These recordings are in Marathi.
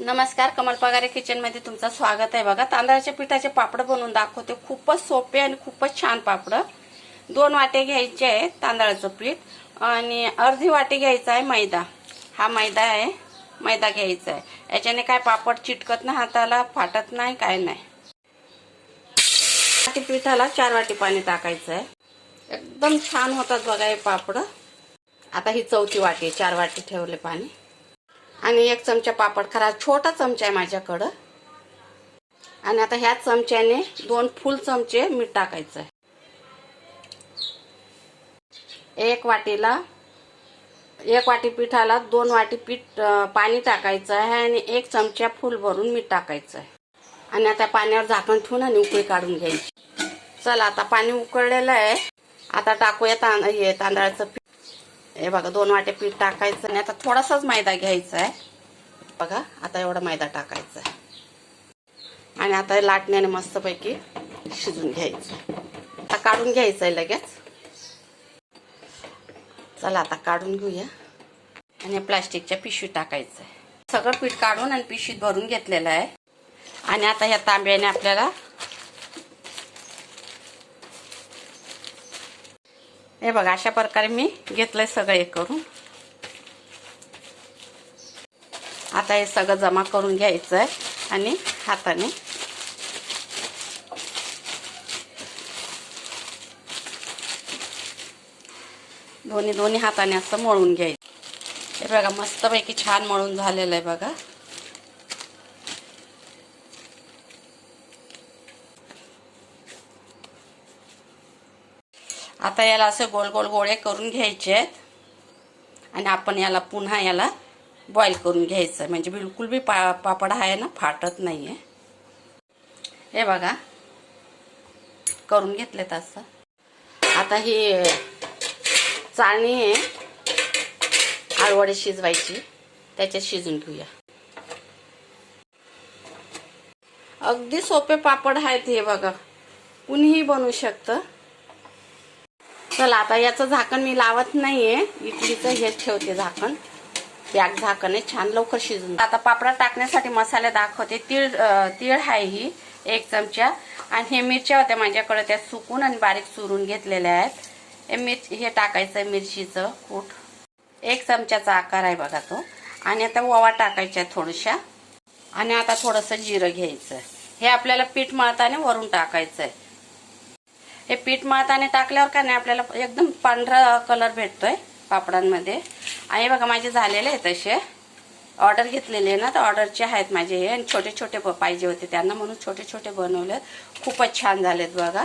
नमस्कार कमल पगारे किचनमध्ये तुमचं स्वागत आहे बघा. तांदळाच्या पिठाचे पापड बनवून दाखवते. खूपच सोपे आणि खूपच छान पापड. दोन वाटे घ्यायचे आहे तांदळाचं पीठ आणि अर्धी वाटी घ्यायचा आहे मैदा. हा मैदा आहे. मैदा घ्यायचा आहे. याच्याने काय पापड चिटकत नाही हाताला फाटत नाही काय नाही. वाटी पिठाला चार वाटी पाणी टाकायचं आहे. एकदम छान होतात बघा हे पापड. आता ही चौथी वाटी आहे. चार वाटी ठेवले पाणी. आणि एक चमचा पापड खरा छोटा चमचा आहे माझ्याकडं. आणि आता ह्या चमच्याने दोन फुल चमचे मीठ टाकायचं आहे एक वाटीला एक वाटी पिठाला दोन वाटी पीठ पाणी टाकायचं आहे आणि एक चमचा फुल भरून मीठ टाकायचं आहे आणि आता पाण्यावर झाकण ठेवून आणि उकळी काढून घ्यायची. चला आता पाणी उकळलेलं आहे. आता टाकूया तांद हे तांदळाचं हे बघा दोन वाटे पीठ टाकायचं आणि आता थोडासाच मैदा घ्यायचा आहे बघा आता एवढा मैदा टाकायचा आहे आणि आता लाटण्याने मस्तपैकी शिजून घ्यायचं. आता काढून घ्यायचं आहे लगेच. चला आता काढून घेऊया. आणि प्लास्टिकच्या पिशवी टाकायचं आहे सगळं पीठ काढून आणि पिशवीत भरून घेतलेलं आहे. आणि आता ह्या तांब्याने आपल्याला हे बघा अशा प्रकारे मी घेतलंय सगळं हे करून. आता हे सगळं जमा करून घ्यायचं आहे आणि हाताने. दोन्ही दोन्ही हाताने असं मळून घ्यायचं. हे बघा मस्तपैकी छान मळून झालेलं आहे बघा. आता याला असे गोल गोल गोळे करून घ्यायचे आहेत. आणि आपण याला पुन्हा याला बॉईल करून घ्यायचं. म्हणजे बिलकुल बी पा पापड आहे ना फाटत नाही आहे हे बघा. करून घेतले असं. आता ही चाळणी आहे. आळवडे शिजवायची. त्याच्यात शिजून घेऊया. अगदी सोपे पापड आहेत हे बघा. कुणीही बनवू शकतं. चला आता याचं झाकण मी लावत नाहीये. इडलीचं हेच ठेवते झाकण. बॅग झाकण आहे छान लवकर शिजून. आता पापडा टाकण्यासाठी मसाले दाखवते. तीळ तीळ आहे ही एक चमचा. आणि हे मिरच्या होत्या माझ्याकडे त्या सुकून आणि बारीक चुरून घेतलेल्या आहेत. हे मिर हे टाकायचं आहे मिरचीचं कूट. एक चमच्याचा आकार आहे बघा तो. आणि आता ओवा टाकायच्या थोड्याशा. आणि आता थोडंसं जिरं घ्यायचं हे आपल्याला पीठ मळताना वरून टाकायचं आहे हे पीठ मळताने टाकल्यावर का नाही आपल्याला एकदम पांढरा कलर भेटतोय पापडांमध्ये. आणि बघा माझे झालेले आहेत तसे. ऑर्डर घेतलेले ना तर ऑर्डरचे आहेत माझे हे. आणि छोटे छोटे पाहिजे होते त्यांना म्हणून छोटे छोटे बनवले. खूपच छान झालेत बघा.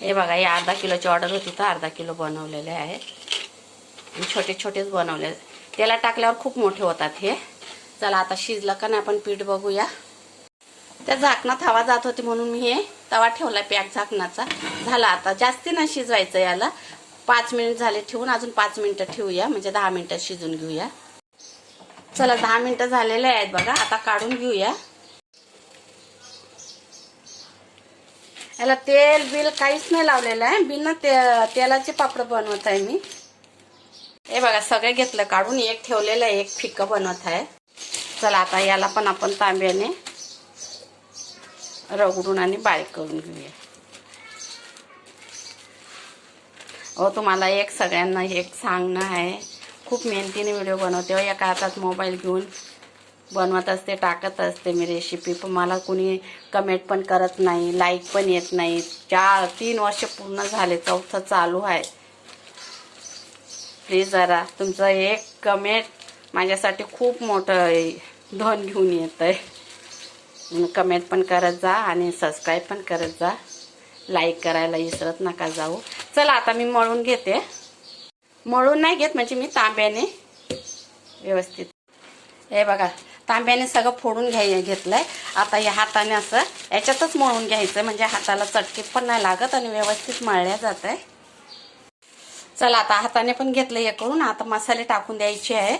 हे बघा हे अर्धा किलोची ऑर्डर होती तर अर्धा किलो बनवलेले आहे. आणि छोटे छोटेच बनवले. त्याला टाकल्यावर खूप मोठे होतात हे. चला आता शिजलं का नाही आपण पीठ बघूया. त्या झाकणात हवा जात होती म्हणून मी हे तवा ठेवला पॅक झाकणाचा. झाला आता. जास्ती ना शिजवायचं याला. पाच मिनिट झाले ठेवून. अजून पाच मिनिटं ठेवूया. म्हणजे दहा मिनिटं शिजून घेऊया. चला दहा मिनिटं झालेले आहेत बघा. आता काढून घेऊया. याला तेल बिल काहीच नाही लावलेलं आहे. बिना ते तेलाचे पापड बनवत आहे मी. हे बघा सगळे घेतलं काढून. एक ठेवलेलं आहे. एक फिक्क बनवत आहे. चला आता याला पण आपण तांब्याने रगडून आणि बारीक करून घेऊया. अहो तुम्हाला एक सगळ्यांना एक सांगणं आहे. खूप मेहनतीने व्हिडिओ बनवते हो. एका हातात मोबाईल घेऊन बनवत असते टाकत असते मी रेसिपी पण मला कुणी कमेंट पण करत नाही लाईक पण येत नाही. चार तीन वर्ष पूर्ण झाले चौथं चालू आहे. प्लीज जरा तुमचं एक कमेंट माझ्यासाठी खूप मोठं धन घेऊन येतं आहे कमेंट पण करत जा आणि सबस्क्राईब पण करत जा. लाईक करायला विसरत नका जाऊ. चला आता मी मळून घेते. मळून नाही घेत म्हणजे मी तांब्याने व्यवस्थित. हे बघा तांब्याने सगळं फोडून घ्याय घेतलंय. आता या हाताने असं याच्यातच मळून घ्यायचं म्हणजे हाताला चटके पण नाही लागत आणि व्यवस्थित मळल्या जात आहे चला आता हाताने पण घेतलं हे करून आता मसाले टाकून द्यायचे आहे.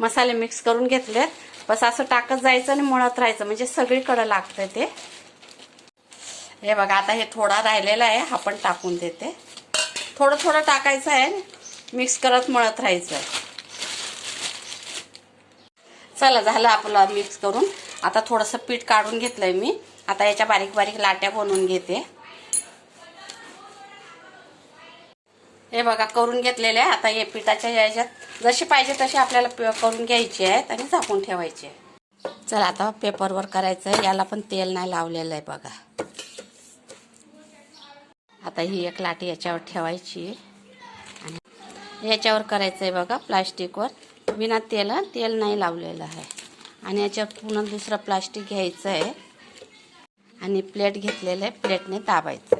मसाले मिक्स करून घेतलेत. बस असं टाकत जायचं आणि मळत राहायचं. म्हणजे सगळीकडं लागतं ते. हे बघा आता हे थोडा राहिलेला आहे हा पण टाकून देते. थोडं थोडं टाकायचं आहे मिक्स करत मळत राहायचं आहे चला झालं आपलं मिक्स करून. आता थोडंसं पीठ काढून घेतलंय मी. आता याच्या बारीक बारीक लाट्या बनवून घेते. हे बघा करून घेतलेले आहे. आता हे पिठाच्या याच्यात जशी पाहिजे तशी आपल्याला प- करून घ्यायची आहेत आणि झाकून ठेवायचे चला आता पेपरवर करायचं आहे. याला पण तेल नाही लावलेलं आहे बघा. आता ही एक लाटी याच्यावर ठेवायची आणि याच्यावर करायचं आहे बघा प्लास्टिकवर. बिना तेल तेल नाही लावलेलं आहे. आणि याच्यावर पुन्हा दुसरं प्लास्टिक घ्यायचं आहे. आणि प्लेट घेतलेलं आहे. प्लेटने दाबायचं.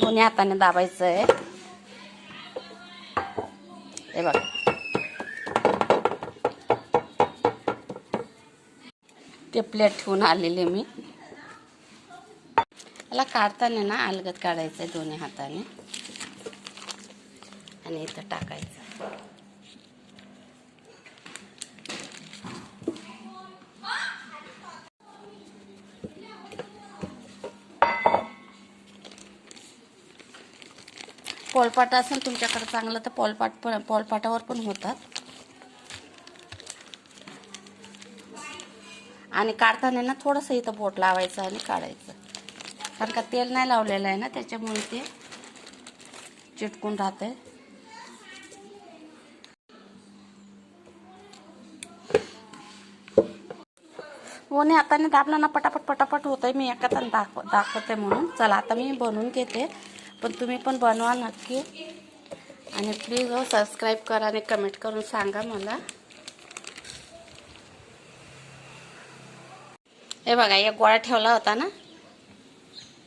दोन्ही हाताने दाबायचं आहे हे बघा. ते प्लेट ठेवून आलेले मी. याला काढताना ना अलगद काढायचं आहे दोन्ही हाताने. आणि इथं टाकायचं. पोलपाट असेल तुमच्याकडे चांगलं तर पोलपाट पण पोलपाटावर पण होतात. आणि काढताना ना थोडंसं इथं बोट लावायचं आणि काढायचं. कारण का तेल नाही लावलेलं आहे ना त्याच्यामुळे ते चिटकून राहते ओने हाताने हो दाबलं ना पटापट पटापट होत आहे मी एका दाखव दाखवते म्हणून. चला आता मी बनवून घेते. पण तुम्ही पण बनवा नक्की. आणि प्लीज हो सबस्क्राईब करा आणि कमेंट करून सांगा मला. हे बघा एक गोळा ठेवला होता ना?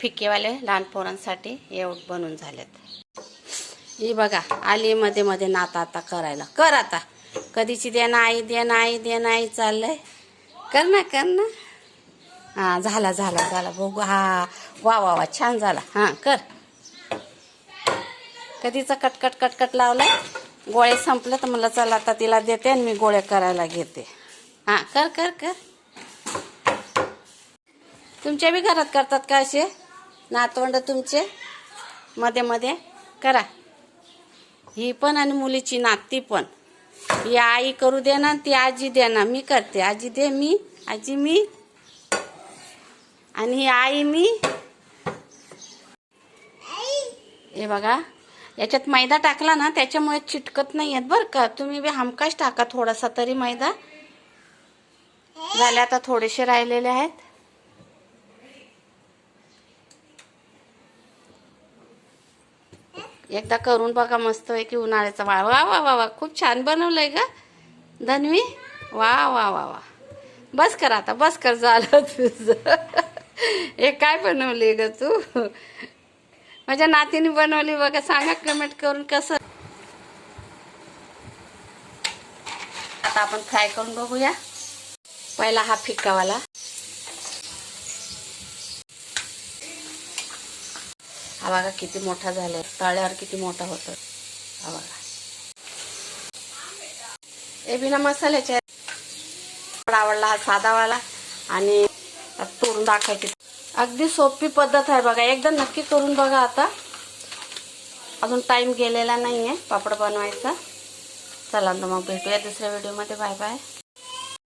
फिक्केवाले लहान पोरांसाठी एवढ बनून झालेत. ही बघा आली मध्ये मध्ये नाता आता करायला. कर आता. कधीची दे नाही दे नाही दे नाही चाललंय. कर ना कर ना. हां झाला झाला झाला. बघू हा वा वा वा छान झाला. हां कर. कधीचा कटकट कटकट लावलं गोळे संपलं तर मला चला आता तिला देते आणि मी गोळे करायला घेते. हां कर कर कर. तुमच्या बी घरात करतात का असे? नातवंड तुमचे? मध्ये मध्ये. करा. ही पण आणि मुलीची नाती पण. ही आई करू दे ना ती आजी दे ना. मी करते. आजी दे मी आजी मी. आणि ही आई मी. हे बघा. याच्यात मैदा टाकला ना त्याच्यामुळे चिटकत नाही आहेत बरं का. तुम्ही बी हमकाच टाका थोडासा तरी मैदा. झाले आता थोडेसे राहिलेले आहेत. एकदा करून बघा मस्त आहे की उन्हाळ्याचा वा वा वा वा वा खूप छान बनवलंय ग. धनवी वा वा वा वा. बस कर आता बस कर झालं तुझं. हे काय बनवले ग तू? माझ्या नातीने बनवली बघा सांगा कमेंट करून कसं. आता आपण फ्राय करून बघूया. पहिला हा फिक्कावाला. हा बघा किती मोठा झालाय. तळ्यावर किती मोठा होतो हा बघा. हे बिना मसाल्याच्या आवडला हा साधावाला आणि आता तोडून दाखवायची. अगदी सोपी पद्धत आहे बघा. एकदा नक्की करून बघा आता. अजून टाईम गेलेला नाही आहे पापड बनवायचा. चला तर मग भेटूया दुसऱ्या व्हिडिओमध्ये बाय बाय